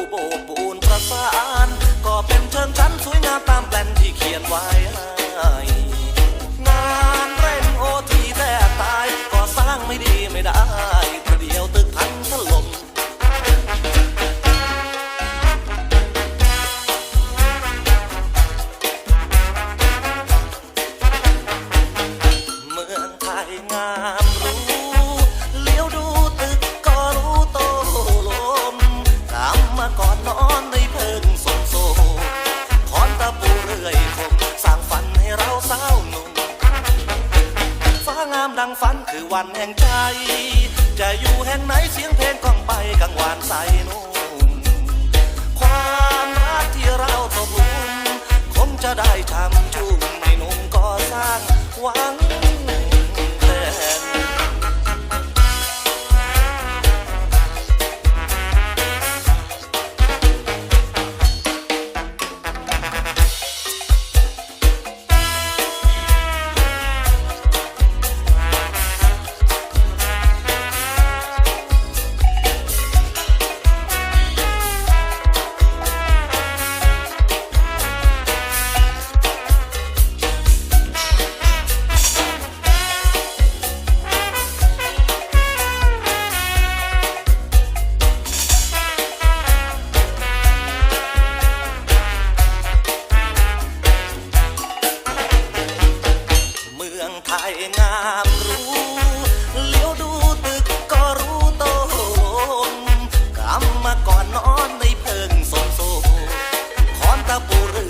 ตะปูโบปูนประสานก็เป็นเชิงชั้นสวยงามตามแปลนที่เขียนไว้ให้งานเร่งโอทีแทบตาย ก็สร้างไม่ดีไม่ได้ ดังฝันคือวันแห่งใจ จะอยู่แห่งไหนเสียงเพลงก้องไปกังวานใสนุ่มความรักที่เราตกลุมคงจะได้ทำจุ่มในนุ่มก่อสร้างหวัง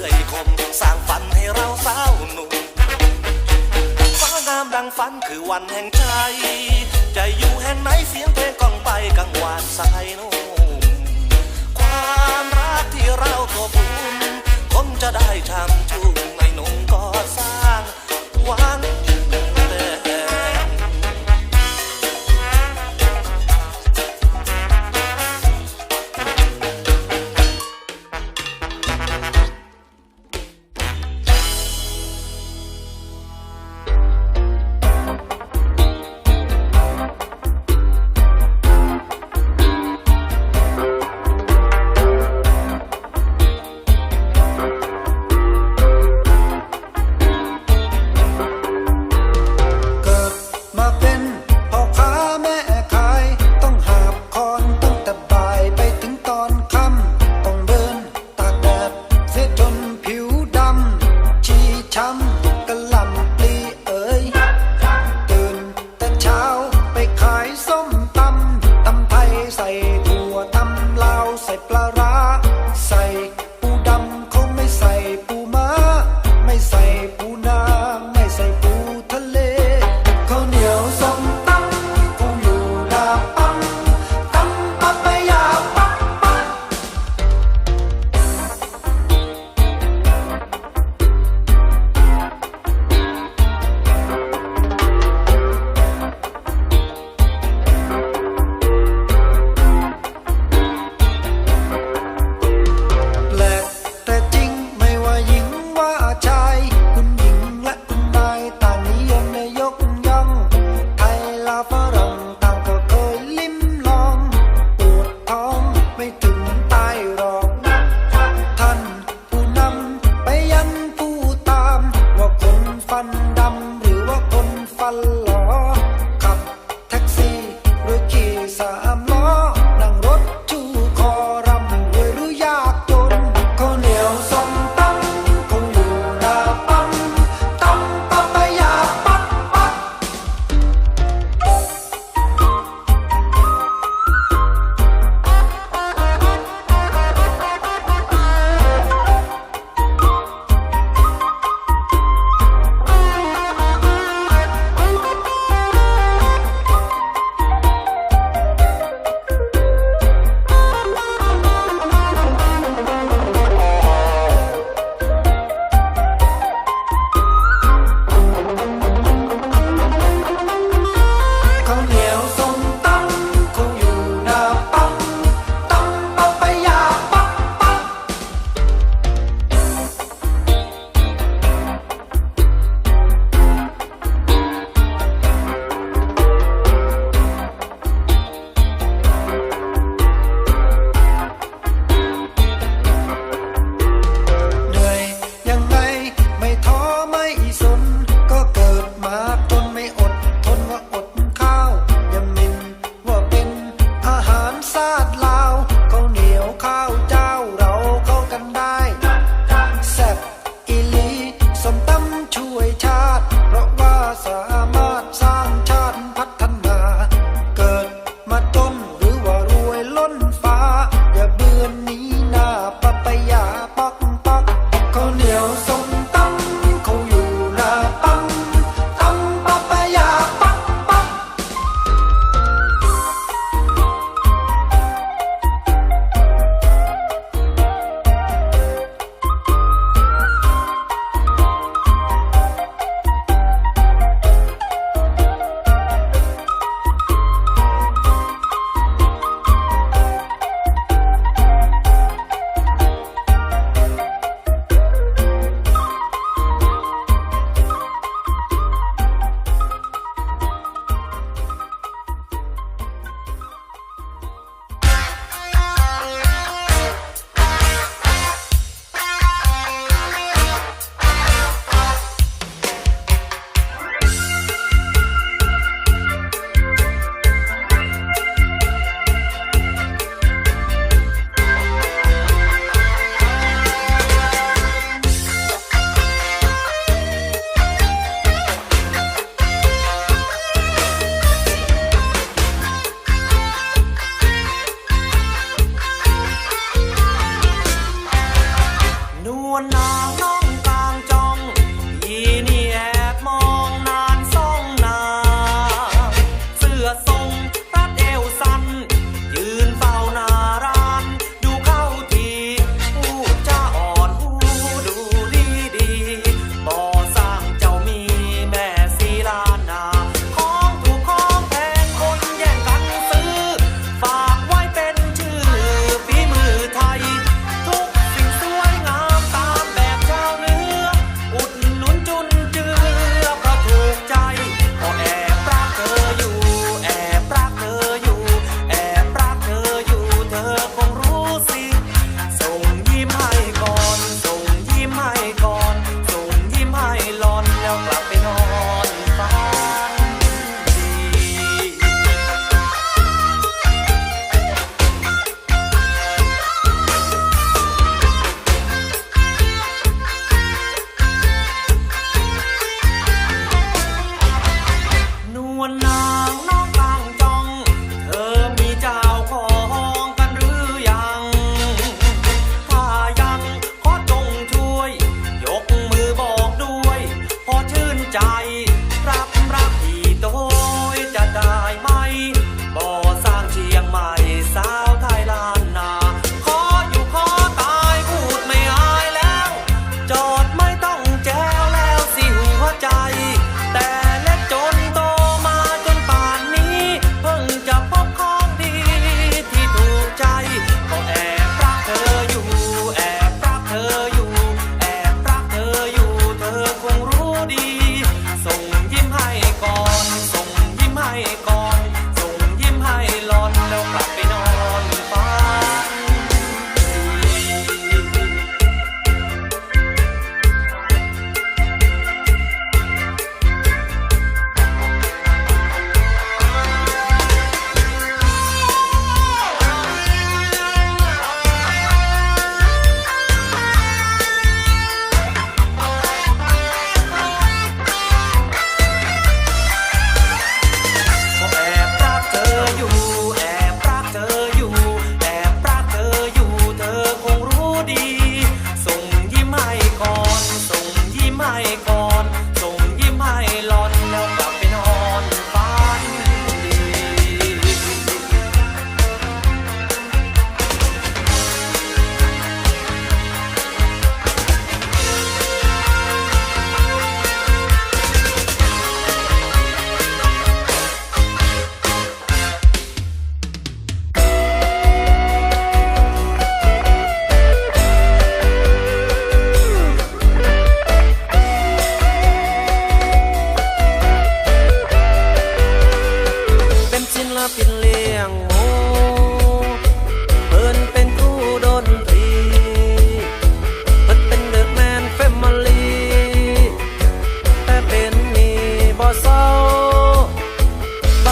ื่อยคมสร้างฝันให้เราสาวหนุ่มฟ้างามดังฝันคือวันแห่งใจ จะอยู่แห่งไหนเสียงเพลงก้องไปกังวานสายนุ่มความรักที่เราตัวบุญคงจะได้ทำชุ่มในนุ่มก็สร้างหวัง ราใส่ปลา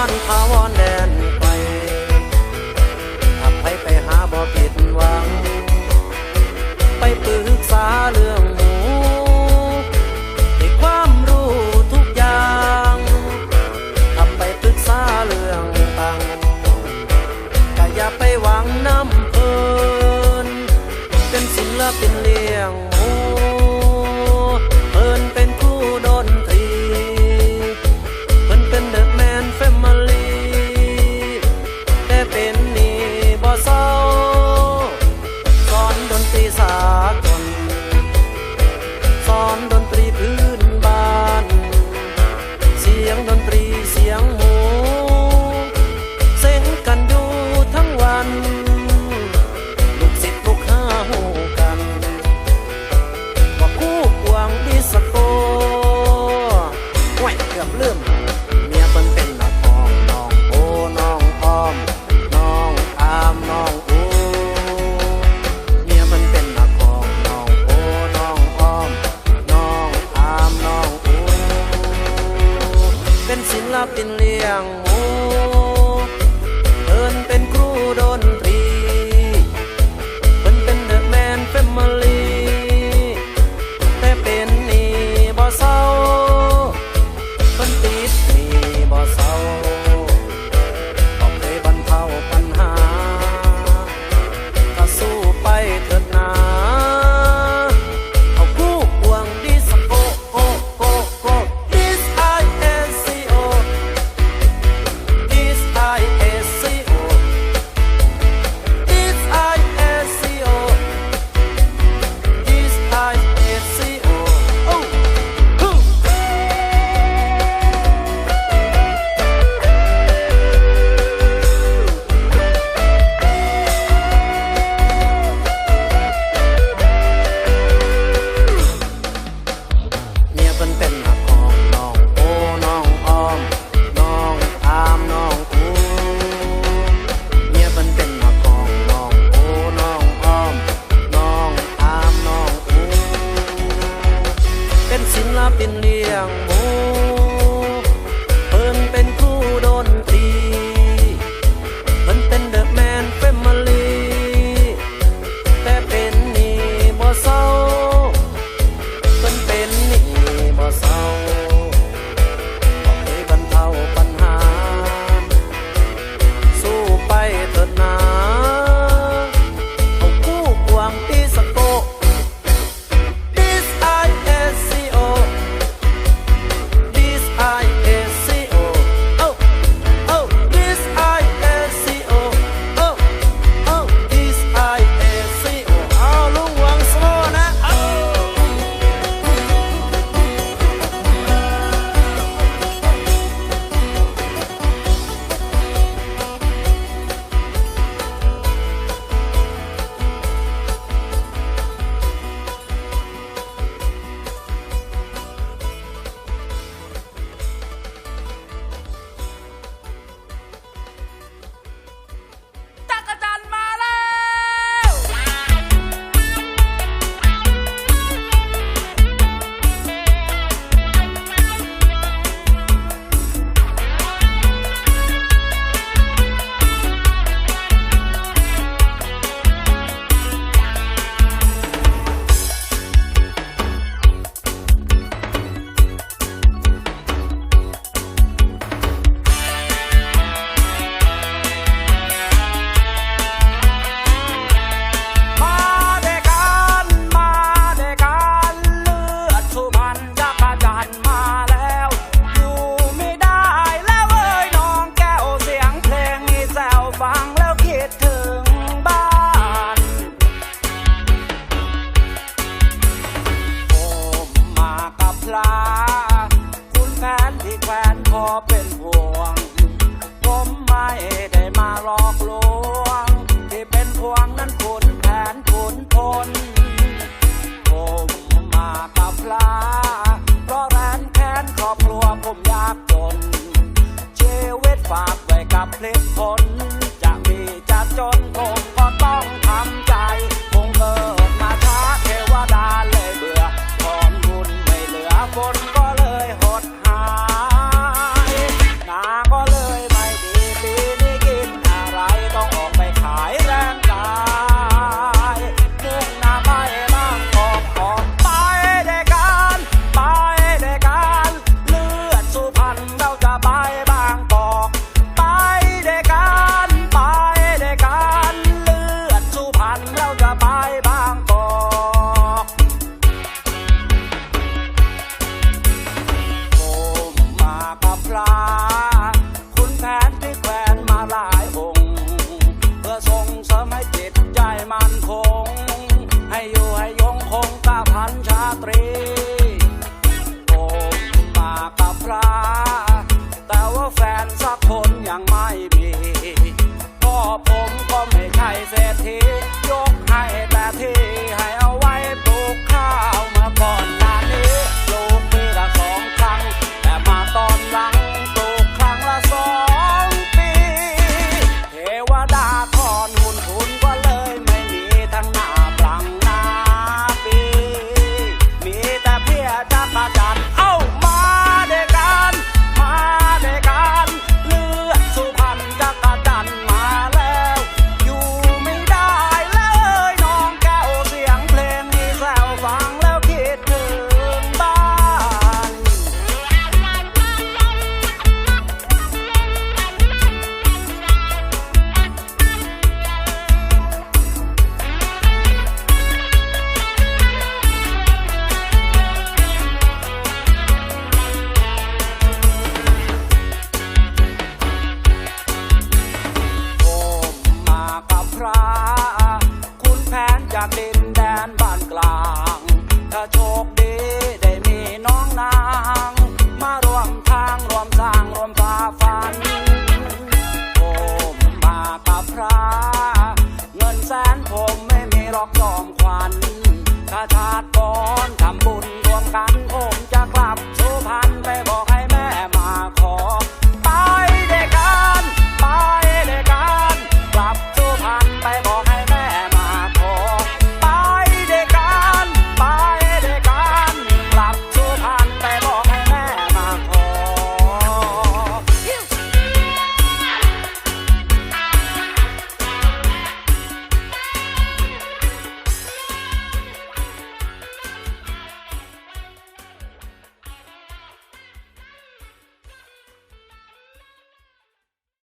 อนขาวอนแด ศีรษะ เป็นศิลปินเลี้ยงมู เป็นศิลปินเลี้ยงหมูเปิ่นเป็นครูโดน จนผม